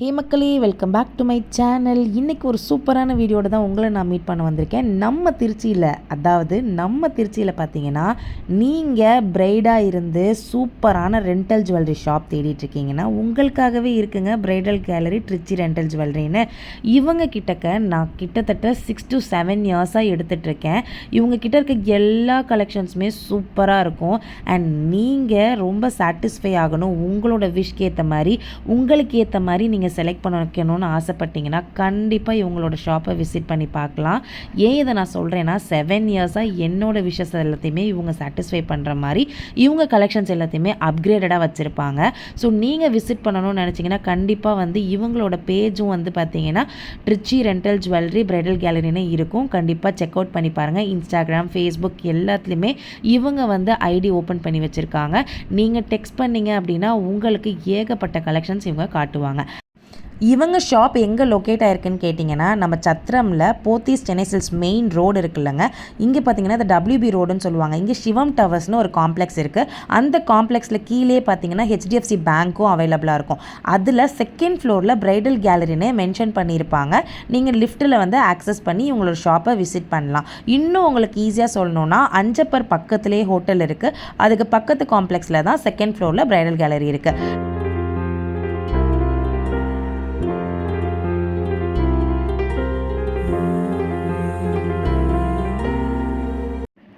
ஹே மக்களே welcome back to my channel இன்றைக்கி ஒரு சூப்பரான வீடியோட தான் உங்களை நான் மீட் பண்ண வந்திருக்கேன். நம்ம திருச்சியில் அதாவது நம்ம திருச்சியில் பார்த்தீங்கன்னா நீங்கள் பிரைடாக இருந்து சூப்பரான ரெண்டல் ஜுவல்லரி ஷாப் தேடிட்டுருக்கீங்கன்னா உங்களுக்காகவே இருக்குங்க பிரைடல் கேலரி ட்ரிச்சி ரெண்டல் ஜுவல்லரின்னு இவங்க கிட்டக்க நான் கிட்டத்தட்ட சிக்ஸ் டு செவன் இயர்ஸாக எடுத்துகிட்ருக்கேன் இவங்க கிட்ட இருக்க எல்லா கலெக்ஷன்ஸுமே சூப்பராக இருக்கும். அண்ட் நீங்கள் ரொம்ப சாட்டிஸ்ஃபை ஆகணும் உங்களோட விஷ்க்கு ஏற்ற மாதிரி உங்களுக்கு ஏற்ற மாதிரி நீங்கள் செலக்ட் பண்ண வைக்கணும்னு ஆசைப்பட்டீங்கன்னா கண்டிப்பாக இவங்களோட ஷாப்பை விசிட் பண்ணி பார்க்கலாம். ஏன் இதை நான் சொல்கிறேன்னா செவன் இயர்ஸாக என்னோட விஷஸ் எல்லாத்தையுமே இவங்க சாட்டிஸ்ஃபை பண்ணுற மாதிரி இவங்க கலெக்ஷன்ஸ் எல்லாத்தையுமே அப்கிரேடடாக வச்சுருப்பாங்க. ஸோ நீங்கள் விசிட் பண்ணணும்னு நினச்சிங்கன்னா கண்டிப்பாக வந்து இவங்களோட பேஜும் வந்து பார்த்தீங்கன்னா ட்ரிச்சி ரெண்டல் ஜுவல்லரி பிரைடல் கேலரின்னு இருக்கும். கண்டிப்பாக செக் அவுட் பண்ணி பாருங்கள் இன்ஸ்டாகிராம் ஃபேஸ்புக் எல்லாத்துலேயுமே இவங்க வந்து ஐடி ஓப்பன் பண்ணி வச்சுருக்காங்க. நீங்கள் டெக்ஸ்ட் பண்ணீங்க அப்படின்னா உங்களுக்கு ஏகப்பட்ட கலெக்ஷன்ஸ் இவங்க காட்டுவாங்க. இவங்க ஷாப் எங்கே லொக்கேட் ஆயிருக்குன்னு கேட்டிங்கன்னா நம்ம சத்திரமில் போத்தீஸ் சென்னை சில்ஸ் மெயின் ரோடு இருக்குல்லங்க. இங்கே பார்த்தீங்கன்னா இந்த டபிள்யூபி ரோடுன்னு சொல்லுவாங்க. இங்கே சிவம் டவர்ஸ்னு ஒரு காம்ப்ளெக்ஸ் இருக்குது அந்த காம்ப்ளெக்ஸில் கீழே பார்த்தீங்கன்னா ஹெச்டிஎஃப்சி பேங்க்கும் அவைலபிளாக இருக்கும். அதில் செகண்ட் ஃப்ளோரில் பிரைடல் கேலரினே மென்ஷன் பண்ணியிருப்பாங்க. நீங்கள் லிஃப்ட்டில் வந்து ஆக்சஸ் பண்ணி உங்களோட ஷாப்பை விசிட் பண்ணலாம். இன்னும் உங்களுக்கு ஈஸியாக சொல்லணுன்னா அஞ்சப்பர் பக்கத்துலேயே ஹோட்டல் இருக்குது அதுக்கு பக்கத்து காம்ப்ளெக்ஸில் தான் செகண்ட் ஃப்ளோரில் பிரைடல் கேலரி இருக்குது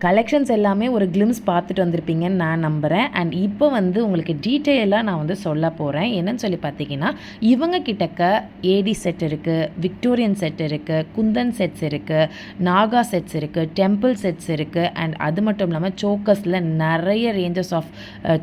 கலெக்ஷன்ஸ் எல்லாமே ஒரு கிளிம்ஸ் பார்த்துட்டு வந்திருப்பீங்கன்னு நான் நம்புகிறேன் அண்ட் இப்போ வந்து உங்களுக்கு டீட்டெயிலாக நான் வந்து சொல்ல போகிறேன் என்னன்னு சொல்லி பார்த்தீங்கன்னா இவங்க கிட்டக்க ஏடி செட் இருக்குது விக்டோரியன் செட் இருக்குது குந்தன் செட்ஸ் இருக்குது நாகா செட்ஸ் இருக்குது டெம்பிள் செட்ஸ் இருக்குது அண்ட் அது மட்டும் இல்லாமல் சோக்கர்ஸில் நிறைய ரேஞ்சஸ் ஆஃப்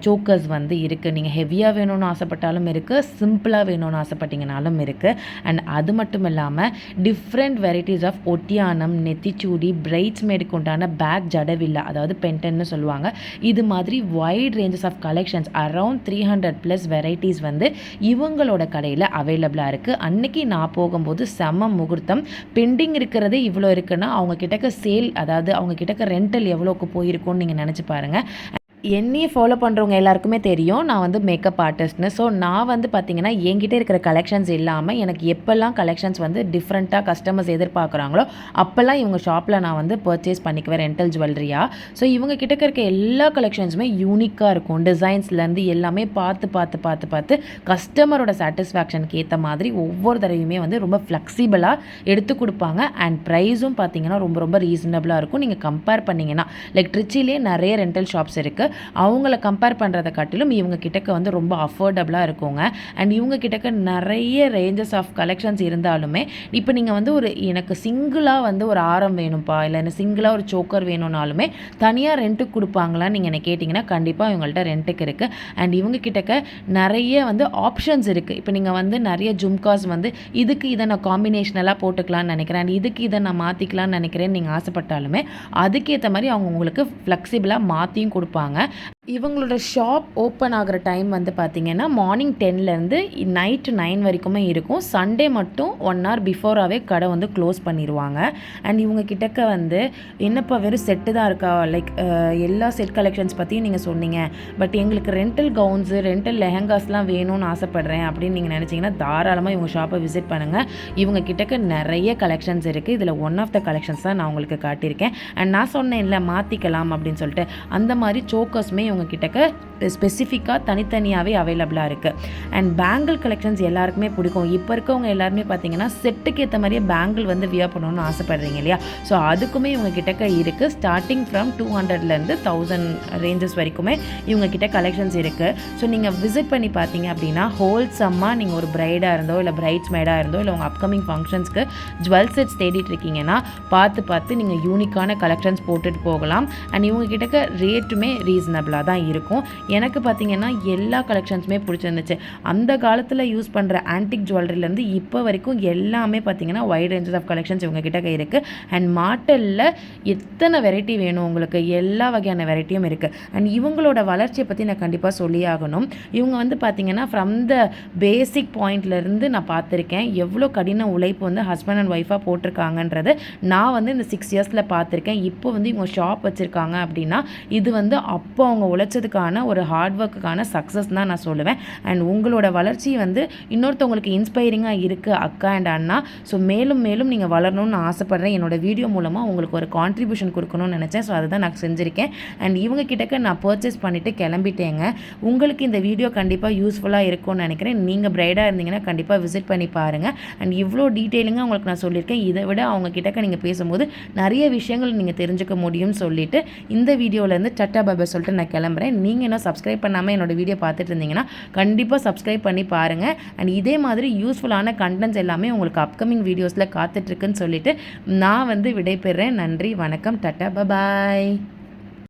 சோக்கர்ஸ் வந்து இருக்குது நீங்கள் ஹெவியாக வேணும்னு ஆசைப்பட்டாலும் இருக்குது சிம்பிளாக வேணும்னு ஆசைப்பட்டீங்கனாலும் இருக்குது அண்ட் அது மட்டும் இல்லாமல் டிஃப்ரெண்ட் வெரைட்டிஸ் ஆஃப் ஒட்டியானம் நெத்திச்சூடி பிரைட்ஸ் மேடுக்கு உண்டான பேக் ஜட் அடவில்லா அதாவது பென்டன்னு சொல்லுவாங்க. இது மாதிரி wide ranges of collections around three hundred plus varieties வந்து இவங்களோட கடையில் அவைலபிளாக இருக்குது அன்னைக்கு நான் போகும்போது செம முகூர்த்தம். பெண்டிங் இருக்கிறதே இவ்வளோ இருக்குன்னா அவங்க கிட்டக்க சேல் அதாவது அவங்க கிட்டக்க ரெண்டல் எவ்வளோக்கு போயிருக்கும்னு நீங்கள் நினச்சி பாருங்கள் என்னையே ஃபாலோ பண்ணுறவங்க எல்லாருக்குமே தெரியும். நான் வந்து மேக்கப் ஆர்டிஸ்ட்னு ஸோ நான் வந்து பார்த்திங்கன்னா என்கிட்ட இருக்கிற கலெக்ஷன்ஸ் இல்லாமல் எனக்கு எப்போல்லாம் கலெக்ஷன்ஸ் வந்து டிஃப்ரெண்ட்டாக கஸ்டமர்ஸ் எதிர்பார்க்குறாங்களோ அப்போல்லாம் இவங்க ஷாப்பில் நான் வந்து பர்ச்சேஸ் பண்ணிக்குவேன் ரெண்டல் ஜுவல்லரியாக ஸோ இவங்க கிட்ட இருக்க எல்லா கலெக்ஷன்ஸுமே யூனிக்காக இருக்கும். டிசைன்ஸ்லேருந்து எல்லாமே பார்த்து பார்த்து பார்த்து பார்த்து கஸ்டமரோட சாட்டிஸ்ஃபேக்ஷனுக்கு ஏற்ற மாதிரி ஒவ்வொரு தடவையுமே வந்து ரொம்ப ஃப்ளெக்சிபிளாக எடுத்து கொடுப்பாங்க. அண்ட் ப்ரைஸும் பார்த்திங்கன்னா ரொம்ப ரொம்ப ரீசனபிளாக இருக்கும். நீங்கள் கம்பேர் பண்ணிங்கன்னா லைக் ட்ரிச்சிலே நிறைய ரெண்டல் ஷாப்ஸ் இருக்குது அவங்கள கம்பேர் பண்ணுறதை காட்டிலும் இவங்க கிட்டக்க வந்து ரொம்ப அஃபோர்டபுளாக இருக்குங்க. அண்ட் இவங்க கிட்டக்க நிறைய ரேஞ்சஸ் ஆஃப் கலெக்ஷன்ஸ் இருந்தாலுமே இப்போ நீங்கள் வந்து ஒரு எனக்கு சிங்கிளாக வந்து ஒரு ஆரம் வேணும்ப்பா இல்லை எனக்கு சிங்கிளாக ஒரு சோக்கர் வேணும்னாலுமே தனியாக ரெண்ட்டுக்கு கொடுப்பாங்களான்னு நீங்கள் என்ன கேட்டிங்கன்னா கண்டிப்பாக இவங்கள்ட்ட ரெண்ட்டுக்கு இருக்குது அண்ட் இவங்க கிட்டக்க நிறைய வந்து ஆப்ஷன்ஸ் இருக்குது இப்போ நீங்கள் வந்து நிறைய ஜும்காஸ் வந்து இதுக்கு இதை நான் காம்பினேஷனெல்லாம் போட்டுக்கலாம்னு நினைக்கிறேன். அண்ட் இதுக்கு இதை நான் மாற்றிக்கலாம்னு நினைக்கிறேன்னு நீங்கள் ஆசைப்பட்டாலுமே அதுக்கேற்ற மாதிரி அவங்க உங்களுக்கு ஃப்ளெக்சிபிளாக மாற்றியும் கொடுப்பாங்க. சொல்லியிருக்காங்க இவங்களோட ஷாப் ஓப்பன் ஆகிற டைம் வந்து பார்த்திங்கன்னா மார்னிங் டென்லேருந்து நைட்டு நைன் வரைக்குமே இருக்கும். சண்டே மட்டும் ஒன் ஹவர் பிஃபோராகவே கடை வந்து க்ளோஸ் பண்ணிடுவாங்க அண்ட் இவங்க கிட்டக்க வந்து என்னப்பா வெறும் செட்டு தான் இருக்கா? லைக் எல்லா செட் கலெக்ஷன்ஸ் பற்றியும் நீங்கள் சொன்னீங்க. பட் எங்களுக்கு ரெண்டல் கவுன்ஸு ரெண்டல் லெஹங்காஸ்லாம் வேணும்னு ஆசைப்பட்றேன் அப்படின்னு நீங்கள் நினச்சிங்கன்னா தாராளமாக இவங்க ஷாப்பை விசிட் பண்ணுங்கள் இவங்க கிட்டக்க நிறைய கலெக்ஷன்ஸ் இருக்குது இதில் ஒன் ஆஃப் த கலெக்ஷன்ஸ் தான் நான் உங்களுக்கு காட்டியிருக்கேன். அண்ட் நான் சொன்னேன் இல்லை மாற்றிக்கலாம் அப்படின்னு சொல்லிட்டு. அந்த மாதிரி சோக்கர்ஸுமே இவங்க கிட்டக்க ஸ்பெசிஃபிக்காக தனித்தனியாகவே அவைலபிளாக இருக்குது அண்ட் பேங்கிள் கலெக்ஷன்ஸ் எல்லாருக்குமே பிடிக்கும். இப்போ இருக்கவங்க எல்லாருமே பார்த்தீங்கன்னா செட்டுக்கு ஏற்ற மாதிரியே பேங்கிள் வந்து வியர் பண்ணணும்னு ஆசைப்படுறீங்க இல்லையா? ஸோ அதுக்குமே இவங்க கிட்டக்க இருக்குது ஸ்டார்டிங் ஃப்ரம் டூ ஹண்ட்ரட்லேருந்து தௌசண்ட் ரேஞ்சஸ் வரைக்குமே இவங்க கிட்ட கலெக்ஷன்ஸ் இருக்குது ஸோ நீங்கள் விசிட் பண்ணி பார்த்தீங்க அப்படின்னா ஹோல்சம்மாக நீங்கள் ஒரு பிரைடாக இருந்தோ இல்லை பிரைட்ஸ் மேடாக இருந்தோ இல்லை உங்கள் அப்கமிங் ஃபங்க்ஷன்ஸ்க்கு ஜுவல் செட்ஸ் தேடிட்டு இருக்கீங்கன்னா பார்த்து பார்த்து நீங்கள் யூனிக்கான கலெக்ஷன்ஸ் போட்டுட்டு போகலாம். அண்ட் இவங்க கிட்டக்க ரேட்டுமே ரீசனபிளாக தான் இருக்கும். எனக்கு பார்த்தீங்கன்னா எல்லா கலெக்ஷன்ஸுமே பிடிச்சிருந்துச்சு. அந்த காலத்தில் யூஸ் பண்ணுற ஆன்டிக் ஜுவல்லரிலேருந்து இப்போ வரைக்கும் எல்லாமே பார்த்திங்கன்னா வைட் ரேஞ்சஸ் ஆஃப் கலெக்ஷன்ஸ் இவங்ககிட்ட இருக்குது அண்ட் மாட்டலில் எத்தனை வெரைட்டி வேணும் உங்களுக்கு? எல்லா வகையான வெரைட்டியும் இருக்குது அண்ட் இவங்களோட வளர்ச்சியை பற்றி நான் கண்டிப்பாக சொல்லி ஆகணும். இவங்க வந்து பார்த்திங்கன்னா ஃப்ரம் த பேசிக் பாயிண்ட்லேருந்து நான் பார்த்துருக்கேன் எவ்வளோ கடின உழைப்பு வந்து ஹஸ்பண்ட் அண்ட் ஒய்ஃபாக போட்டிருக்காங்கன்றது நான் வந்து இந்த சிக்ஸ் இயர்ஸில் பார்த்துருக்கேன் இப்போ வந்து இவங்க ஷாப் வச்சுருக்காங்க அப்படின்னா இது வந்து அப்போ அவங்க உழைச்சதுக்கான ஒரு ஒரு ஹார்ட் ஒர்க்குக்கான சக்ஸஸ் தான் நான் சொல்லுவேன். அண்ட் உங்களோட வளர்ச்சி வந்து இன்னொருத்தவங்களுக்கு இன்ஸ்பைரிங்காக இருக்குது அக்கா அண்ட் அண்ணா. ஸோ மேலும் மேலும் நீங்கள் வளரணும்னு நான் ஆசைப்பட்றேன். என்னோட வீடியோ மூலமாக உங்களுக்கு ஒரு கான்ட்ரிபியூஷன் கொடுக்கணும்னு நினச்சேன். ஸோ அதை தான் நான் செஞ்சுருக்கேன். அண்ட் இவங்க கிட்டக்க நான் பர்ச்சேஸ் பண்ணிவிட்டு கிளம்பிட்டேங்க. உங்களுக்கு இந்த வீடியோ கண்டிப்பாக யூஸ்ஃபுல்லாக இருக்கும்னு நினைக்கிறேன். நீங்கள் பிரைடாக இருந்தீங்கன்னா கண்டிப்பாக விசிட் பண்ணி பாருங்கள் அண்ட் இவ்வளோ டீட்டெயிலிங்காக உங்களுக்கு நான் சொல்லியிருக்கேன். இதை விட அவங்க கிட்டக்க நீங்கள் பேசும்போது நிறைய விஷயங்கள் நீங்கள் தெரிஞ்சுக்க முடியும்னு சொல்லிட்டு இந்த வீடியோலேருந்து சட்டா பாபா சொல்லிட்டு நான் கிளம்புறேன். நீங்கள் என்ன சப்ஸ்கிரைப் பண்ணாமல் என்னோட வீடியோ பார்த்துட்டு இருந்தீங்கன்னா கண்டிப்பாக சப்ஸ்கிரைப் பண்ணி பாருங்கள் அண்ட் இதே மாதிரி யூஸ்ஃபுல்லான கண்டென்ட்ஸ் எல்லாமே உங்களுக்கு அப்கமிங் வீடியோஸில் காத்துட்ருக்குன்னு சொல்லிட்டு நான் வந்து விடைபெறேன். நன்றி வணக்கம் டட்டா பபாய்